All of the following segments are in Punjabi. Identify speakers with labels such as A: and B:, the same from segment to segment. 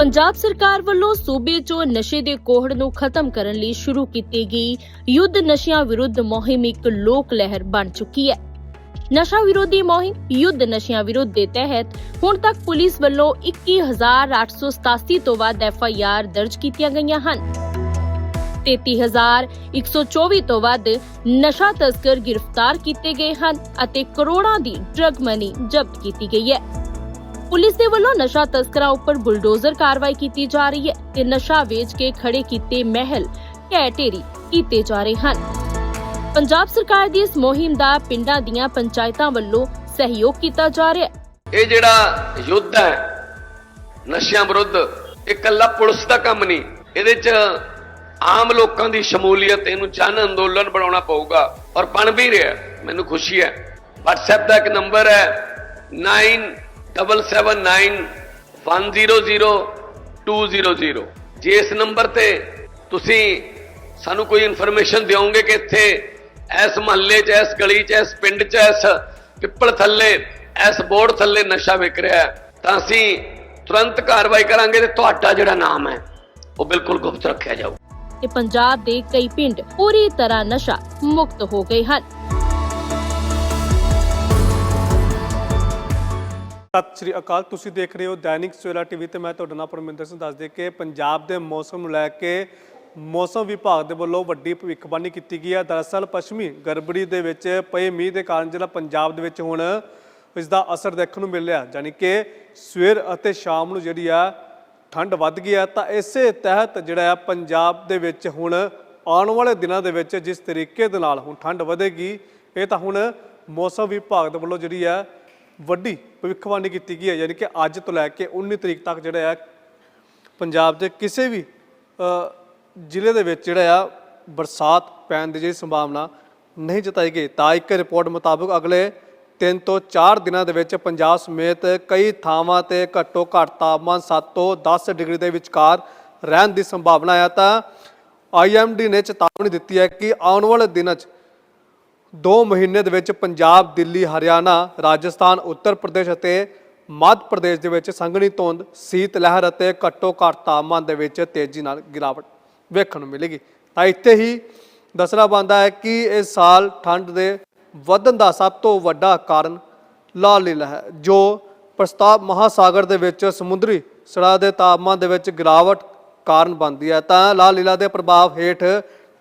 A: ਪੰਜਾਬ ਸਰਕਾਰ ਵੱਲੋਂ ਸੂਬੇ 'ਚੋਂ ਨਸ਼ੇ ਦੇ ਕੋਹੜ ਨੂੰ ਖਤਮ ਕਰਨ ਲਈ ਸ਼ੁਰੂ ਕੀਤੀ ਗਈ ਯੁੱਧ ਨਸ਼ਿਆਂ ਵਿਰੁੱਧ ਮੁਹਿੰਮ ਇੱਕ ਲੋਕ ਲਹਿਰ ਬਣ ਚੁੱਕੀ ਹੈ। ਨਸ਼ਾ ਵਿਰੋਧੀ ਮੁਹਿੰਮ ਯੁੱਧ ਨਸ਼ਿਆਂ ਵਿਰੁੱਧ ਦੇ ਤਹਿਤ ਹੁਣ ਤੱਕ ਪੁਲਿਸ ਵੱਲੋਂ 21887 ਤੋਂ ਵੱਧ ਐਫ ਆਈ ਆਰ ਦਰਜ ਕੀਤੀਆਂ ਗਈਆਂ ਹਨ। 33124 ਤੋਂ ਵੱਧ ਨਸ਼ਾ ਤਸਕਰ ਗ੍ਰਿਫਤਾਰ ਕੀਤੇ ਗਏ ਹਨ ਅਤੇ ਕਰੋੜਾਂ ਦੀ ਡਰਗ ਮਨੀ ਜ਼ਬਤ ਕੀਤੀ ਗਈ ਹੈ। ਪੁਲਿਸ ਦੇ ਵੱਲੋਂ ਨਸ਼ਾ ਤਸਕਰਾਂ ਉੱਪਰ ਬੁਲਡੋਜ਼ਰ ਕਾਰਵਾਈ ਕੀਤੀ ਜਾ ਰਹੀ ਹੈ ਤੇ ਨਸ਼ਾ ਵੇਚ ਕੇ ਖੜੇ ਕੀਤੇ ਮਹਿਲ ਢਹਿ ਢੇਰੀ ਕੀਤੇ ਜਾ ਰਹੇ ਹਨ। ਪੰਜਾਬ ਸਰਕਾਰ ਦੀ ਇਸ ਮੁਹਿੰਮ ਦਾ ਪਿੰਡਾਂ ਦੀਆਂ ਪੰਚਾਇਤਾਂ ਵੱਲੋਂ ਸਹਿਯੋਗ ਕੀਤਾ ਜਾ ਰਿਹਾ ਹੈ।
B: ਇਹ ਜਿਹੜਾ ਯੁੱਧ ਹੈ, ਨਸ਼ਿਆਂ ਵਿਰੁੱਧ, ਇਹ ਇਕੱਲਾ ਪੁਲਿਸ ਦਾ ਕੰਮ ਨਹੀਂ। ਇਹਦੇ 'ਚ ਆਮ ਲੋਕਾਂ ਦੀ ਸ਼ਮੂਲੀਅਤ, ਇਹਨੂੰ ਜਨ ਅੰਦੋਲਨ ਬਣਾਉਣਾ ਪਊਗਾ ਔਰ ਬਣ ਵੀ ਰਿਹਾ ਮੈਨੂੰ ਖੁਸ਼ੀ ਹੈ। WhatsApp ਦਾ ਇੱਕ ਨੰਬਰ ਹੈ 9779100200 ਜੇ ਇਸ ਨੰਬਰ ਤੇ ਤੁਸੀਂ ਸਾਨੂੰ ਕੋਈ ਇਨਫੋਰਮੇਸ਼ਨ ਦਿਓਗੇ ਕਿ ਇੱਥੇ ਇਸ ਮਹੱਲੇ 'ਚ, ਇਸ ਗਲੀ 'ਚ, ਇਸ ਪਿੰਡ 'ਚ, ਇਸ ਪਿੱਪਲ ਥੱਲੇ, ਇਸ ਬੋਰਡ ਥੱਲੇ ਨਸ਼ਾ ਵਿਕ ਰਿਹਾ ਤਾਂ ਅਸੀਂ ਤੁਰੰਤ ਕਾਰਵਾਈ ਕਰਾਂਗੇ ਤੇ ਤੁਹਾਡਾ ਜਿਹੜਾ ਨਾਮ ਹੈ, ਉਹ ਬਿਲਕੁਲ ਗੁਪਤ ਰੱਖਿਆ ਜਾਊ।
A: ਤੇ ਪੰਜਾਬ ਦੇ ਕਈ ਪਿੰਡ ਪੂਰੀ ਤਰ੍ਹਾਂ ਨਸ਼ਾ ਮੁਕਤ ਹੋ ਗਏ ਹਨ।
C: ਸਤਿ ਸ਼੍ਰੀ ਅਕਾਲ। ਤੁਸੀਂ ਦੇਖ ਰਹੇ ਹੋ ਦੈਨਿਕ ਸਵੇਰਾ ਟੀਵੀ ਤੇ ਮੈਂ ਤੁਹਾਡਾ ਨਾਮ ਪਰਮਿੰਦਰ ਸਿੰਘ ਦੱਸ ਦੇ ਕਿ ਪੰਜਾਬ ਦੇ ਮੌਸਮ ਨੂੰ ਲੈ ਕੇ ਮੌਸਮ ਵਿਭਾਗ ਦੇ ਵੱਲੋਂ ਵੱਡੀ ਭਵਿੱਖਬਾਣੀ ਕੀਤੀ ਗਈ ਹੈ। ਦਰਅਸਲ ਪੱਛਮੀ ਗੜਬੜੀ ਦੇ ਵਿੱਚ ਪਏ ਮੀਂਹ ਦੇ ਕਾਰਨ ਜਿਹੜਾ ਪੰਜਾਬ ਦੇ ਵਿੱਚ ਹੁਣ ਇਸ ਦਾ ਅਸਰ ਦੇਖਣ ਨੂੰ ਮਿਲ ਰਿਹਾ। ਯਾਨੀ ਕਿ ਸਵੇਰ ਅਤੇ ਸ਼ਾਮ ਨੂੰ ਜਿਹੜੀ ਆ ਠੰਡ ਵੱਧ ਗਈ ਹੈ। ਤਾਂ ਇਸੇ ਤਹਿਤ ਜਿਹੜਾ ਆ ਪੰਜਾਬ ਦੇ ਵਿੱਚ ਹੁਣ ਆਉਣ ਵਾਲੇ ਦਿਨਾਂ ਦੇ ਵਿੱਚ ਜਿਸ ਤਰੀਕੇ ਦੇ ਨਾਲ ਹੁਣ ਠੰਡ ਵਧੇਗੀ, ਇਹ ਤਾਂ ਹੁਣ ਮੌਸਮ ਵਿਭਾਗ ਦੇ ਵੱਲੋਂ ਜਿਹੜੀ ਆ ਵੱਡੀ ਭਵਿੱਖਬਾਣੀ ਕੀਤੀ ਗਈ ਹੈ, ਯਾਨੀ ਕਿ ਅੱਜ ਤੋਂ ਲੈ ਕੇ 19 ਤਰੀਕ ਤੱਕ ਜਿਹੜਾ ਆ ਪੰਜਾਬ ਦੇ ਕਿਸੇ ਵੀ ਜ਼ਿਲ੍ਹੇ ਦੇ ਵਿੱਚ ਜਿਹੜਾ ਆ, ਬਰਸਾਤ ਪੈਣ ਦੀ ਜਿਹੜੀ ਸੰਭਾਵਨਾ ਨਹੀਂ ਜਤਾਈ ਗਈ। ਤਾਂ ਇੱਕ ਰਿਪੋਰਟ ਮੁਤਾਬਕ ਅਗਲੇ 3 ਤੋਂ 4 ਦਿਨਾਂ ਦੇ ਵਿੱਚ ਪੰਜਾਬ ਸਮੇਤ ਕਈ ਥਾਵਾਂ ਤੇ ਘੱਟੋ ਘੱਟ ਤਾਪਮਾਨ 7 ਤੋਂ 10 ਡਿਗਰੀ ਦੇ ਵਿਚਕਾਰ ਰਹਿਣ ਦੀ ਸੰਭਾਵਨਾ ਹੈ ਤਾਂ ਆਈਐਮਡੀ ਨੇ ਚੇਤਾਵਨੀ ਦਿੱਤੀ ਹੈ ਕਿ ਆਉਣ ਵਾਲੇ ਦਿਨਾਂ 'ਚ ਦੋ ਮਹੀਨੇ ਦੇ ਵਿੱਚ ਪੰਜਾਬ, ਦਿੱਲੀ, ਹਰਿਆਣਾ, ਰਾਜਸਥਾਨ, ਉੱਤਰ ਪ੍ਰਦੇਸ਼ ਅਤੇ ਮੱਧ ਪ੍ਰਦੇਸ਼ ਦੇ ਵਿੱਚ ਸੰਘਣੀ ਧੁੰਦ, ਸੀਤ ਲਹਿਰ ਅਤੇ ਘੱਟੋ ਘੱਟ ਤਾਪਮਾਨ ਦੇ ਵਿੱਚ ਤੇਜ਼ੀ ਨਾਲ ਗਿਰਾਵਟ ਵੇਖਣ ਨੂੰ ਮਿਲੇਗੀ। ਤਾਂ ਇੱਥੇ ਹੀ ਦੱਸਣਾ ਬਣਦਾ ਹੈ ਕਿ ਇਸ ਸਾਲ ਠੰਡ ਦੇ ਵਧਣ ਦਾ ਸਭ ਤੋਂ ਵੱਡਾ ਕਾਰਨ ਲਾਲ ਲੀਲਾ ਹੈ ਜੋ ਪ੍ਰਸਤਾਵ ਮਹਾਸਾਗਰ ਦੇ ਵਿੱਚ ਸਮੁੰਦਰੀ ਸੜਾ ਦੇ ਤਾਪਮਾਨ ਦੇ ਵਿੱਚ ਗਿਰਾਵਟ ਕਾਰਨ ਬਣਦੀ ਹੈ। ਤਾਂ ਲਾਲ ਲੀਲਾ ਦੇ ਪ੍ਰਭਾਵ ਹੇਠ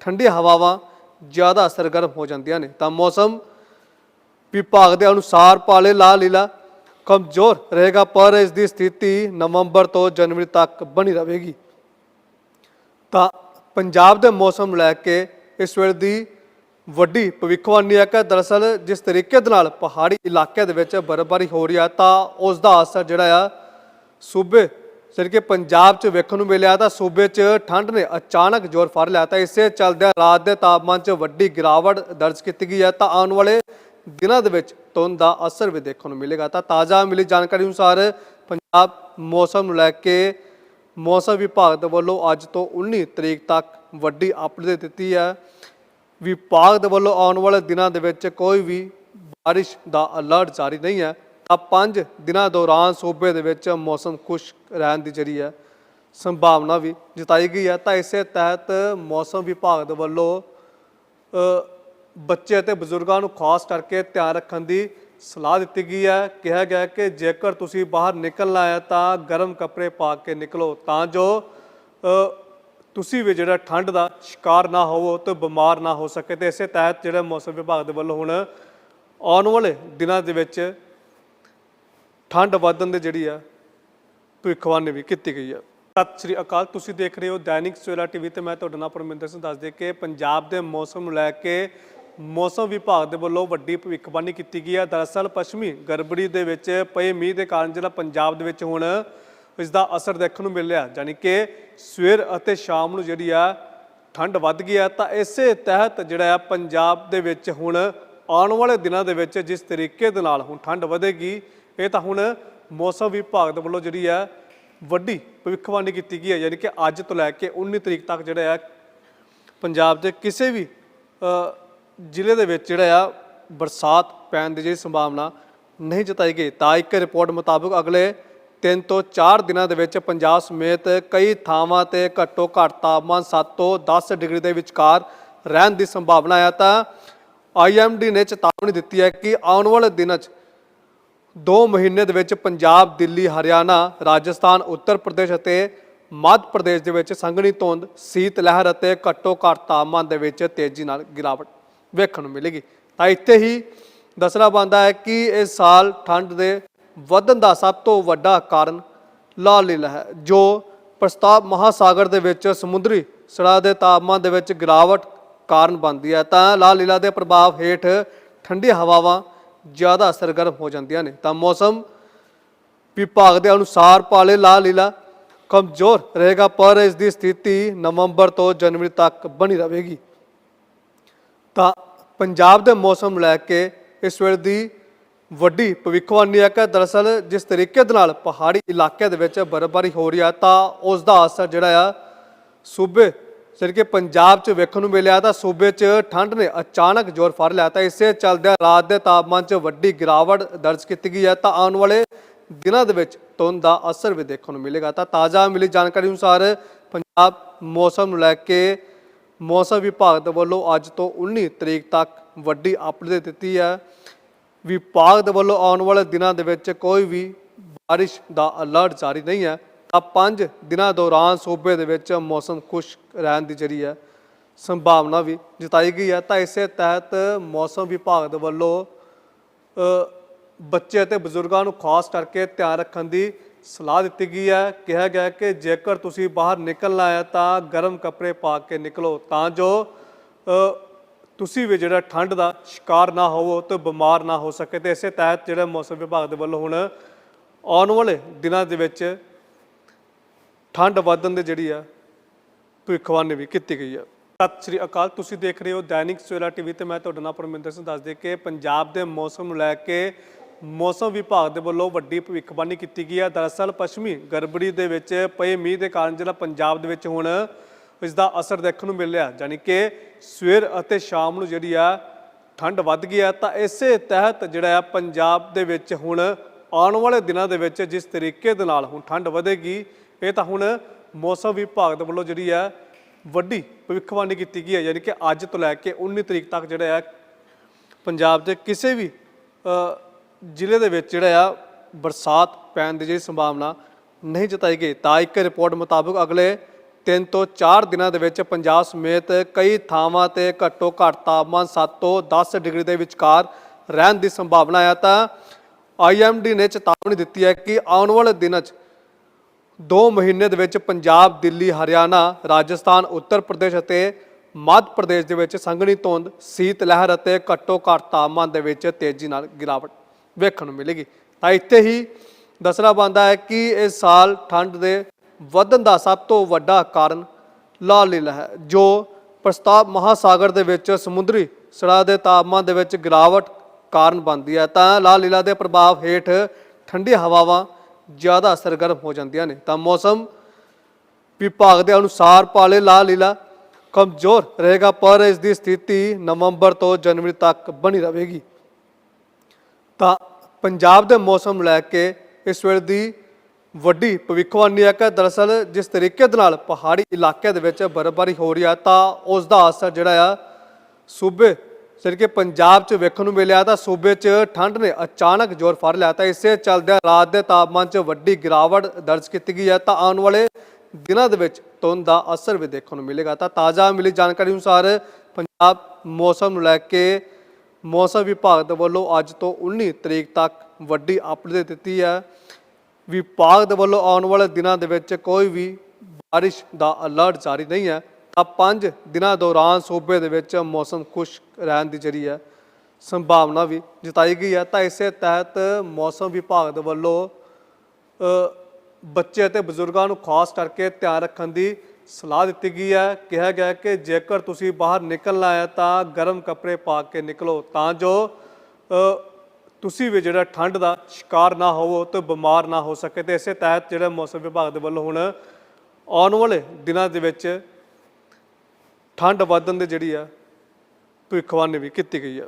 C: ਠੰਡੀ ਹਵਾਵਾਂ ਜ਼ਿਆਦਾ ਸਰਗਰਮ ਹੋ ਜਾਂਦੀਆਂ ਨੇ। ਤਾਂ ਮੌਸਮ ਵਿਭਾਗ ਦੇ ਅਨੁਸਾਰ ਪਾਲੇ ਲਾ ਲੀਲਾ ਕਮਜ਼ੋਰ ਰਹੇਗਾ, ਪਰ ਇਸ ਦੀ ਸਥਿਤੀ ਨਵੰਬਰ ਤੋਂ ਜਨਵਰੀ ਤੱਕ ਬਣੀ ਰਹੇਗੀ। ਤਾਂ ਪੰਜਾਬ ਦੇ ਮੌਸਮ ਨੂੰ ਲੈ ਕੇ ਇਸ ਵੇਲੇ ਦੀ ਵੱਡੀ ਭਵਿੱਖਬਾਣੀ ਹੈ ਕਿ ਦਰਅਸਲ ਜਿਸ ਤਰੀਕੇ ਦੇ ਨਾਲ ਪਹਾੜੀ ਇਲਾਕਿਆਂ ਦੇ ਵਿੱਚ ਬਰਫ਼ਬਾਰੀ ਹੋ ਰਹੀ ਹੈ, ਤਾਂ ਉਸ ਦਾ ਅਸਰ ਜਿਹੜਾ ਆ ਸੂਬੇ ਜਿਹੜੀ ਕਿ ਪੰਜਾਬ 'ਚ ਵੇਖਣ ਨੂੰ ਮਿਲਿਆ ਤਾਂ ਸੂਬੇ 'ਚ ਠੰਡ ਨੇ ਅਚਾਨਕ ਜ਼ੋਰ ਫੜ ਲਿਆ ਤਾਂ ਇਸੇ ਚੱਲਦਿਆਂ ਰਾਤ ਦੇ ਤਾਪਮਾਨ 'ਚ ਵੱਡੀ ਗਿਰਾਵਟ ਦਰਜ ਕੀਤੀ ਗਈ ਹੈ ਤਾਂ ਆਉਣ ਵਾਲੇ ਦਿਨਾਂ ਦੇ ਵਿੱਚ ਧੁੰਦ ਦਾ ਅਸਰ ਵੀ ਦੇਖਣ ਨੂੰ ਮਿਲੇਗਾ। ਤਾਂ ਤਾਜ਼ਾ ਮਿਲੀ ਜਾਣਕਾਰੀ ਅਨੁਸਾਰ ਪੰਜਾਬ ਮੌਸਮ ਨੂੰ ਲੈ ਕੇ ਮੌਸਮ ਵਿਭਾਗ ਦੇ ਵੱਲੋਂ ਅੱਜ ਤੋਂ 19 ਤਰੀਕ ਤੱਕ ਵੱਡੀ ਅਪਡੇਟ ਦਿੱਤੀ ਹੈ। ਵਿਭਾਗ ਦੇ ਵੱਲੋਂ ਆਉਣ ਵਾਲੇ ਦਿਨਾਂ ਦੇ ਵਿੱਚ ਕੋਈ ਵੀ ਬਾਰਿਸ਼ ਦਾ ਅਲਰਟ ਜਾਰੀ ਨਹੀਂ ਹੈ। ਤਾਂ 5 ਦਿਨਾਂ ਦੌਰਾਨ ਸੂਬੇ ਦੇ ਵਿੱਚ ਮੌਸਮ ਖੁਸ਼ਕ ਰਹਿਣ ਦੀ ਜਿਹੜੀ ਹੈ ਸੰਭਾਵਨਾ ਵੀ ਜਤਾਈ ਗਈ ਹੈ। ਤਾਂ ਇਸੇ ਤਹਿਤ ਮੌਸਮ ਵਿਭਾਗ ਦੇ ਵੱਲੋਂ ਬੱਚੇ ਅਤੇ ਬਜ਼ੁਰਗਾਂ ਨੂੰ ਖਾਸ ਕਰਕੇ ਧਿਆਨ ਰੱਖਣ ਦੀ ਸਲਾਹ ਦਿੱਤੀ ਗਈ ਹੈ। ਕਿਹਾ ਗਿਆ ਕਿ ਜੇਕਰ ਤੁਸੀਂ ਬਾਹਰ ਨਿਕਲਣਾ ਹੈ ਤਾਂ ਗਰਮ ਕੱਪੜੇ ਪਾ ਕੇ ਨਿਕਲੋ, ਤਾਂ ਜੋ ਤੁਸੀਂ ਵੀ ਜਿਹੜਾ ਠੰਡ ਦਾ ਸ਼ਿਕਾਰ ਨਾ ਹੋਵੋ ਤੇ ਬਿਮਾਰ ਨਾ ਹੋ ਸਕੇ। ਤੇ ਇਸੇ ਤਹਿਤ ਜਿਹੜਾ ਮੌਸਮ ਵਿਭਾਗ ਦੇ ਵੱਲੋਂ ਹੁਣ ਆਉਣ ਵਾਲੇ ਦਿਨਾਂ ਦੇ ਵਿੱਚ ਠੰਡ ਵਧਣ ਦੀ ਜਿਹੜੀ ਆ, ਭਵਿੱਖਬਾਣੀ ਵੀ ਕੀਤੀ ਗਈ ਹੈ ਸਤਿ ਸ਼੍ਰੀ ਅਕਾਲ, ਤੁਸੀਂ ਦੇਖ ਰਹੇ ਹੋ ਦੈਨਿਕ ਸਵੇਰਾ ਟੀਵੀ ਤੇ ਮੈਂ ਤੁਹਾਡਾ ਨਾਮ ਪਰਮਿੰਦਰ ਸਿੰਘ ਦੱਸ ਦੇ ਕਿ ਪੰਜਾਬ ਦੇ ਮੌਸਮ ਨੂੰ ਲੈ ਕੇ ਮੌਸਮ ਵਿਭਾਗ ਦੇ ਵੱਲੋਂ ਵੱਡੀ ਭਵਿੱਖਬਾਣੀ ਕੀਤੀ ਗਈ ਹੈ ਦਰਅਸਲ ਪੱਛਮੀ ਗੜਬੜੀ ਦੇ ਵਿੱਚ ਪਏ ਮੀਂਹ ਦੇ ਕਾਰਨ ਜਿਹੜਾ ਪੰਜਾਬ ਦੇ ਵਿੱਚ ਹੁਣ ਇਸ ਦਾ ਅਸਰ ਦੇਖਣ ਨੂੰ ਮਿਲ ਰਿਹਾ ਯਾਨੀ ਕਿ ਸਵੇਰ ਅਤੇ ਸ਼ਾਮ ਨੂੰ ਜਿਹੜੀ ਆ, ਠੰਡ ਵੱਧ ਗਈ ਹੈ ਤਾਂ ਇਸੇ ਤਹਿਤ ਜਿਹੜਾ ਆ, ਪੰਜਾਬ ਦੇ ਵਿੱਚ ਹੁਣ ਆਉਣ ਵਾਲੇ ਦਿਨਾਂ ਦੇ ਵਿੱਚ ਜਿਸ ਤਰੀਕੇ ਦੇ ਨਾਲ ਹੁਣ ਠੰਡ ਵਧੇਗੀ ਇਹ ਤਾਂ ਹੁਣ ਮੌਸਮ ਵਿਭਾਗ ਦੇ ਵੱਲੋਂ ਜਿਹੜੀ ਹੈ ਵੱਡੀ ਭਵਿੱਖਬਾਣੀ ਕੀਤੀ ਗਈ ਹੈ, ਯਾਨੀ ਕਿ ਅੱਜ ਤੋਂ ਲੈ ਕੇ 19 ਤਰੀਕ ਤੱਕ ਜਿਹੜਾ ਆ ਪੰਜਾਬ ਦੇ ਕਿਸੇ ਵੀ ਜ਼ਿਲ੍ਹੇ ਦੇ ਵਿੱਚ ਜਿਹੜਾ ਆ ਬਰਸਾਤ ਪੈਣ ਦੀ ਜਿਹੜੀ ਸੰਭਾਵਨਾ ਨਹੀਂ ਜਤਾਈ ਗਈ। ਤਾਂ ਇੱਕ ਰਿਪੋਰਟ ਮੁਤਾਬਕ ਅਗਲੇ ਤਿੰਨ ਤੋਂ 4 ਦਿਨਾਂ ਦੇ ਵਿੱਚ ਪੰਜਾਬ ਸਮੇਤ ਕਈ ਥਾਵਾਂ ਤੇ ਘੱਟੋ ਘੱਟ ਤਾਪਮਾਨ 7 ਤੋਂ 10 ਡਿਗਰੀ ਦੇ ਵਿਚਕਾਰ ਰਹਿਣ ਦੀ ਸੰਭਾਵਨਾ ਹੈ ਤਾਂ ਆਈਐਮਡੀ ਨੇ ਚੇਤਾਵਨੀ ਦਿੱਤੀ ਹੈ ਕਿ ਆਉਣ ਵਾਲੇ ਦਿਨਾਂ 'ਚ ਦੋ ਮਹੀਨੇ ਦੇ ਵਿੱਚ ਪੰਜਾਬ, ਦਿੱਲੀ, ਹਰਿਆਣਾ, ਰਾਜਸਥਾਨ, ਉੱਤਰ ਪ੍ਰਦੇਸ਼ ਅਤੇ ਮੱਧ ਪ੍ਰਦੇਸ਼ ਦੇ ਵਿੱਚ ਸੰਘਣੀ ਧੁੰਦ, ਸੀਤ ਲਹਿਰ ਅਤੇ ਘੱਟੋ ਘੱਟ ਤਾਪਮਾਨ ਦੇ ਵਿੱਚ ਤੇਜ਼ੀ ਨਾਲ ਗਿਰਾਵਟ ਵੇਖਣ ਨੂੰ ਮਿਲੇਗੀ। ਤਾਂ ਇੱਥੇ ਹੀ ਦੱਸਣਾ ਬਣਦਾ ਹੈ ਕਿ ਇਸ ਸਾਲ ਠੰਡ ਦੇ ਵਧਣ ਦਾ ਸਭ ਤੋਂ ਵੱਡਾ ਕਾਰਨ ਲਾਲ ਲੀਲਾ ਹੈ, ਜੋ ਪ੍ਰਸਤਾਵ ਮਹਾਸਾਗਰ ਦੇ ਵਿੱਚ ਸਮੁੰਦਰੀ ਸੜਾ ਦੇ ਤਾਪਮਾਨ ਦੇ ਵਿੱਚ ਗਿਰਾਵਟ ਕਾਰਨ ਬਣਦੀ ਹੈ। ਤਾਂ ਲਾਲ ਲੀਲਾ ਦੇ ਪ੍ਰਭਾਵ ਹੇਠ ਠੰਡੀ ਹਵਾਵਾਂ ਜ਼ਿਆਦਾ ਸਰਗਰਮ ਹੋ ਜਾਂਦੀਆਂ ਨੇ। ਤਾਂ ਮੌਸਮ ਵਿਭਾਗ ਦੇ ਅਨੁਸਾਰ ਪਾਲੇ ਲਾ ਲੀਲਾ ਕਮਜ਼ੋਰ ਰਹੇਗਾ, ਪਰ ਇਸ ਦੀ ਸਥਿਤੀ ਨਵੰਬਰ ਤੋਂ ਜਨਵਰੀ ਤੱਕ ਬਣੀ ਰਹੇਗੀ। ਤਾਂ ਪੰਜਾਬ ਦੇ ਮੌਸਮ ਨੂੰ ਲੈ ਕੇ ਇਸ ਵੇਲੇ ਦੀ ਵੱਡੀ ਭਵਿੱਖਬਾਣੀ ਹੈ ਕਿ ਦਰਅਸਲ ਜਿਸ ਤਰੀਕੇ ਦੇ ਨਾਲ ਪਹਾੜੀ ਇਲਾਕੇ ਦੇ ਵਿੱਚ ਬਰਫ਼ਬਾਰੀ ਹੋ ਰਹੀ ਹੈ, ਤਾਂ ਉਸ ਦਾ ਅਸਰ ਜਿਹੜਾ ਆ ਸੂਬੇ ਸਿਰ ਕਿ ਪੰਜਾਬ 'ਚ ਵੇਖਣ ਨੂੰ ਮਿਲਿਆ ਤਾਂ ਸੂਬੇ 'ਚ ਠੰਡ ਨੇ ਅਚਾਨਕ ਜ਼ੋਰ ਫੜ ਲਿਆ ਤਾਂ ਇਸੇ ਚੱਲਦਿਆਂ ਰਾਤ ਦੇ ਤਾਪਮਾਨ 'ਚ ਵੱਡੀ ਗਿਰਾਵਟ ਦਰਜ ਕੀਤੀ ਗਈ ਹੈ ਤਾਂ ਆਉਣ ਵਾਲੇ ਦਿਨਾਂ ਦੇ ਵਿੱਚ ਧੁੰਦ ਦਾ ਅਸਰ ਵੀ ਦੇਖਣ ਨੂੰ ਮਿਲੇਗਾ। ਤਾਂ ਤਾਜ਼ਾ ਮਿਲੀ ਜਾਣਕਾਰੀ ਅਨੁਸਾਰ ਪੰਜਾਬ ਮੌਸਮ ਨੂੰ ਲੈ ਕੇ ਮੌਸਮ ਵਿਭਾਗ ਦੇ ਵੱਲੋਂ ਅੱਜ ਤੋਂ 19 ਤਰੀਕ ਤੱਕ ਵੱਡੀ ਅਪਡੇਟ ਦਿੱਤੀ ਹੈ। ਵਿਭਾਗ ਦੇ ਵੱਲੋਂ ਆਉਣ ਵਾਲੇ ਦਿਨਾਂ ਦੇ ਵਿੱਚ ਕੋਈ ਵੀ ਬਾਰਿਸ਼ ਦਾ ਅਲਰਟ ਜਾਰੀ ਨਹੀਂ ਹੈ। ਤਾਂ 5 ਦਿਨਾਂ ਦੌਰਾਨ ਸੂਬੇ ਦੇ ਵਿੱਚ ਮੌਸਮ ਖੁਸ਼ਕ ਰਹਿਣ ਦੀ ਜਿਹੜੀ ਹੈ ਸੰਭਾਵਨਾ ਵੀ ਜਤਾਈ ਗਈ ਹੈ। ਤਾਂ ਇਸੇ ਤਹਿਤ ਮੌਸਮ ਵਿਭਾਗ ਦੇ ਵੱਲੋਂ ਬੱਚੇ ਅਤੇ ਬਜ਼ੁਰਗਾਂ ਨੂੰ ਖਾਸ ਕਰਕੇ ਧਿਆਨ ਰੱਖਣ ਦੀ ਸਲਾਹ ਦਿੱਤੀ ਗਈ ਹੈ। ਕਿਹਾ ਗਿਆ ਕਿ ਜੇਕਰ ਤੁਸੀਂ ਬਾਹਰ ਨਿਕਲਣਾ ਹੈ ਤਾਂ ਗਰਮ ਕੱਪੜੇ ਪਾ ਕੇ ਨਿਕਲੋ, ਤਾਂ ਜੋ ਤੁਸੀਂ ਵੀ ਜਿਹੜਾ ਠੰਡ ਦਾ ਸ਼ਿਕਾਰ ਨਾ ਹੋਵੋ ਤੇ ਬਿਮਾਰ ਨਾ ਹੋ ਸਕੇ। ਤੇ ਇਸੇ ਤਹਿਤ ਜਿਹੜਾ ਮੌਸਮ ਵਿਭਾਗ ਦੇ ਵੱਲੋਂ ਹੁਣ ਆਉਣ ਵਾਲੇ ਦਿਨਾਂ ਦੇ ਵਿੱਚ ਠੰਡ ਵਧਣ ਦੀ ਜਿਹੜੀ ਆ ਭਵਿੱਖਬਾਣੀ ਵੀ ਕੀਤੀ ਗਈ ਹੈ ਸਤਿ ਸ੍ਰੀ ਅਕਾਲ, ਤੁਸੀਂ ਦੇਖ ਰਹੇ ਹੋ ਦੈਨਿਕ ਸਵੇਰਾ ਟੀਵੀ ਤੇ ਮੈਂ ਤੁਹਾਡਾ ਨਾਮ ਪਰਮਿੰਦਰ ਸਿੰਘ ਦੱਸ ਦੇ ਕਿ ਪੰਜਾਬ ਦੇ ਮੌਸਮ ਨੂੰ ਲੈ ਕੇ ਮੌਸਮ ਵਿਭਾਗ ਦੇ ਵੱਲੋਂ ਵੱਡੀ ਭਵਿੱਖਬਾਣੀ ਕੀਤੀ ਗਈ ਹੈ ਦਰਅਸਲ ਪੱਛਮੀ ਗੜਬੜੀ ਦੇ ਵਿੱਚ ਪਏ ਮੀਂਹ ਦੇ ਕਾਰਨ ਜਿਹੜਾ ਪੰਜਾਬ ਦੇ ਵਿੱਚ ਹੁਣ ਇਸ ਦਾ ਅਸਰ ਦੇਖਣ ਨੂੰ ਮਿਲ ਰਿਹਾ ਯਾਨੀ ਕਿ ਸਵੇਰ ਅਤੇ ਸ਼ਾਮ ਨੂੰ ਜਿਹੜੀ ਆ ਠੰਡ ਵੱਧ ਗਈ ਹੈ ਤਾਂ ਇਸੇ ਤਹਿਤ ਜਿਹੜਾ ਆ ਪੰਜਾਬ ਦੇ ਵਿੱਚ ਹੁਣ ਆਉਣ ਵਾਲੇ ਦਿਨਾਂ ਦੇ ਵਿੱਚ ਜਿਸ ਤਰੀਕੇ ਦੇ ਨਾਲ ਹੁਣ ਠੰਡ ਵਧੇਗੀ ਇਹ ਤਾਂ ਹੁਣ ਮੌਸਮ ਵਿਭਾਗ ਦੇ ਵੱਲੋਂ ਜਿਹੜੀ ਹੈ ਵੱਡੀ ਭਵਿੱਖਬਾਣੀ ਕੀਤੀ ਗਈ ਹੈ, ਯਾਨੀ ਕਿ ਅੱਜ ਤੋਂ ਲੈ ਕੇ 19 ਤਰੀਕ ਤੱਕ ਜਿਹੜਾ ਆ ਪੰਜਾਬ ਦੇ ਕਿਸੇ ਵੀ ਜ਼ਿਲ੍ਹੇ ਦੇ ਵਿੱਚ ਜਿਹੜਾ ਆ ਬਰਸਾਤ ਪੈਣ ਦੀ ਜਿਹੜੀ ਸੰਭਾਵਨਾ ਨਹੀਂ ਜਤਾਈ ਗਈ। ਤਾਂ ਇੱਕ ਰਿਪੋਰਟ ਮੁਤਾਬਕ ਅਗਲੇ 3 ਤੋਂ 4 ਦਿਨਾਂ ਦੇ ਵਿੱਚ ਪੰਜਾਬ ਸਮੇਤ ਕਈ ਥਾਵਾਂ ਤੇ ਘੱਟੋ ਘੱਟ ਤਾਪਮਾਨ 7 ਤੋਂ 10 ਡਿਗਰੀ ਦੇ ਵਿਚਕਾਰ ਰਹਿਣ ਦੀ ਸੰਭਾਵਨਾ ਹੈ ਤਾਂ ਆਈਐਮਡੀ ਨੇ ਚੇਤਾਵਨੀ ਦਿੱਤੀ ਹੈ ਕਿ ਆਉਣ ਵਾਲੇ ਦਿਨਾਂ 'ਚ ਦੋ ਮਹੀਨੇ ਦੇ ਵਿੱਚ ਪੰਜਾਬ, ਦਿੱਲੀ, ਹਰਿਆਣਾ, ਰਾਜਸਥਾਨ, ਉੱਤਰ ਪ੍ਰਦੇਸ਼ ਅਤੇ ਮੱਧ ਪ੍ਰਦੇਸ਼ ਦੇ ਵਿੱਚ ਸੰਘਣੀ ਧੁੰਦ, ਸੀਤ ਲਹਿਰ ਅਤੇ ਘੱਟੋ ਘੱਟ ਤਾਪਮਾਨ ਦੇ ਵਿੱਚ ਤੇਜ਼ੀ ਨਾਲ ਗਿਰਾਵਟ ਵੇਖਣ ਨੂੰ ਮਿਲੇਗੀ। ਤਾਂ ਇੱਥੇ ਹੀ ਦੱਸਣਾ ਬਣਦਾ ਹੈ ਕਿ ਇਸ ਸਾਲ ਠੰਡ ਦੇ ਵਧਣ ਦਾ ਸਭ ਤੋਂ ਵੱਡਾ ਕਾਰਨ ਲਾਲ ਲੀਲਾ ਹੈ, ਜੋ ਪ੍ਰਸਤਾਵ ਮਹਾਸਾਗਰ ਦੇ ਵਿੱਚ ਸਮੁੰਦਰੀ ਸੜਾ ਦੇ ਤਾਪਮਾਨ ਦੇ ਵਿੱਚ ਗਿਰਾਵਟ ਕਾਰਨ ਬਣਦੀ ਹੈ। ਤਾਂ ਲਾਲ ਲੀਲਾ ਦੇ ਪ੍ਰਭਾਵ ਹੇਠ ਠੰਡੀ ਹਵਾਵਾਂ ਜ਼ਿਆਦਾ ਸਰਗਰਮ ਹੋ ਜਾਂਦੀਆਂ ਨੇ। ਤਾਂ ਮੌਸਮ ਵਿਭਾਗ ਦੇ ਅਨੁਸਾਰ ਪਾਲੇ ਲਾ ਲੀਲਾ ਕਮਜ਼ੋਰ ਰਹੇਗਾ, ਪਰ ਇਸ ਦੀ ਸਥਿਤੀ ਨਵੰਬਰ ਤੋਂ ਜਨਵਰੀ ਤੱਕ ਬਣੀ ਰਹੇਗੀ। ਤਾਂ ਪੰਜਾਬ ਦੇ ਮੌਸਮ ਨੂੰ ਲੈ ਕੇ ਇਸ ਵੇਲੇ ਦੀ ਵੱਡੀ ਭਵਿੱਖਬਾਣੀ ਹੈ ਕਿ ਦਰਅਸਲ ਜਿਸ ਤਰੀਕੇ ਦੇ ਨਾਲ ਪਹਾੜੀ ਇਲਾਕੇ ਦੇ ਵਿੱਚ ਬਰਫ਼ਬਾਰੀ ਹੋ ਰਹੀ ਹੈ, ਤਾਂ ਉਸ ਦਾ ਅਸਰ ਜਿਹੜਾ ਆ ਸੂਬੇ ਸਿਰ ਕਿ ਪੰਜਾਬ 'ਚ ਵੇਖਣ ਨੂੰ ਮਿਲਿਆ ਤਾਂ ਸੂਬੇ 'ਚ ਠੰਡ ਨੇ ਅਚਾਨਕ ਜ਼ੋਰ ਫੜ ਲਿਆ ਤਾਂ ਇਸੇ ਚੱਲਦਿਆਂ ਰਾਤ ਦੇ ਤਾਪਮਾਨ 'ਚ ਵੱਡੀ ਗਿਰਾਵਟ ਦਰਜ ਕੀਤੀ ਗਈ ਹੈ ਤਾਂ ਆਉਣ ਵਾਲੇ ਦਿਨਾਂ ਦੇ ਵਿੱਚ ਧੁੰਦ ਦਾ ਅਸਰ ਵੀ ਦੇਖਣ ਨੂੰ ਮਿਲੇਗਾ। ਤਾਂ ਤਾਜ਼ਾ ਮਿਲੀ ਜਾਣਕਾਰੀ ਅਨੁਸਾਰ ਪੰਜਾਬ ਮੌਸਮ ਨੂੰ ਲੈ ਕੇ ਮੌਸਮ ਵਿਭਾਗ ਦੇ ਵੱਲੋਂ ਅੱਜ ਤੋਂ 19 ਤਰੀਕ ਤੱਕ ਵੱਡੀ ਅਪਡੇਟ ਦਿੱਤੀ ਹੈ। ਵਿਭਾਗ ਦੇ ਵੱਲੋਂ ਆਉਣ ਵਾਲੇ ਦਿਨਾਂ ਦੇ ਵਿੱਚ ਕੋਈ ਵੀ ਬਾਰਿਸ਼ ਦਾ ਅਲਰਟ ਜਾਰੀ ਨਹੀਂ ਹੈ। ਤਾਂ 5 ਦਿਨਾਂ ਦੌਰਾਨ ਸੂਬੇ ਦੇ ਵਿੱਚ ਮੌਸਮ ਖੁਸ਼ਕ ਰਹਿਣ ਦੀ ਜਿਹੜੀ ਹੈ ਸੰਭਾਵਨਾ ਵੀ ਜਤਾਈ ਗਈ ਹੈ। ਤਾਂ ਇਸੇ ਤਹਿਤ ਮੌਸਮ ਵਿਭਾਗ ਦੇ ਵੱਲੋਂ ਬੱਚੇ ਅਤੇ ਬਜ਼ੁਰਗਾਂ ਨੂੰ ਖਾਸ ਕਰਕੇ ਧਿਆਨ ਰੱਖਣ ਦੀ ਸਲਾਹ ਦਿੱਤੀ ਗਈ ਹੈ। ਕਿਹਾ ਗਿਆ ਕਿ ਜੇਕਰ ਤੁਸੀਂ ਬਾਹਰ ਨਿਕਲਣਾ ਹੈ ਤਾਂ ਗਰਮ ਕੱਪੜੇ ਪਾ ਕੇ ਨਿਕਲੋ ਤਾਂ ਜੋ ਤੁਸੀਂ ਵੀ ਜਿਹੜਾ ਠੰਡ ਦਾ ਸ਼ਿਕਾਰ ਨਾ ਹੋਵੋ ਤੇ ਬਿਮਾਰ ਨਾ ਹੋ ਸਕੇ। ਤੇ ਇਸੇ ਤਹਿਤ ਜਿਹੜਾ ਮੌਸਮ ਵਿਭਾਗ ਦੇ ਵੱਲੋਂ ਹੁਣ ਆਉਣ ਵਾਲੇ ਦਿਨਾਂ ਦੇ ਵਿੱਚ ਠੰਡ ਵਧਣ ਦੀ ਜਿਹੜੀ ਆ ਭਵਿੱਖਬਾਣੀ ਵੀ ਕੀਤੀ ਗਈ ਹੈ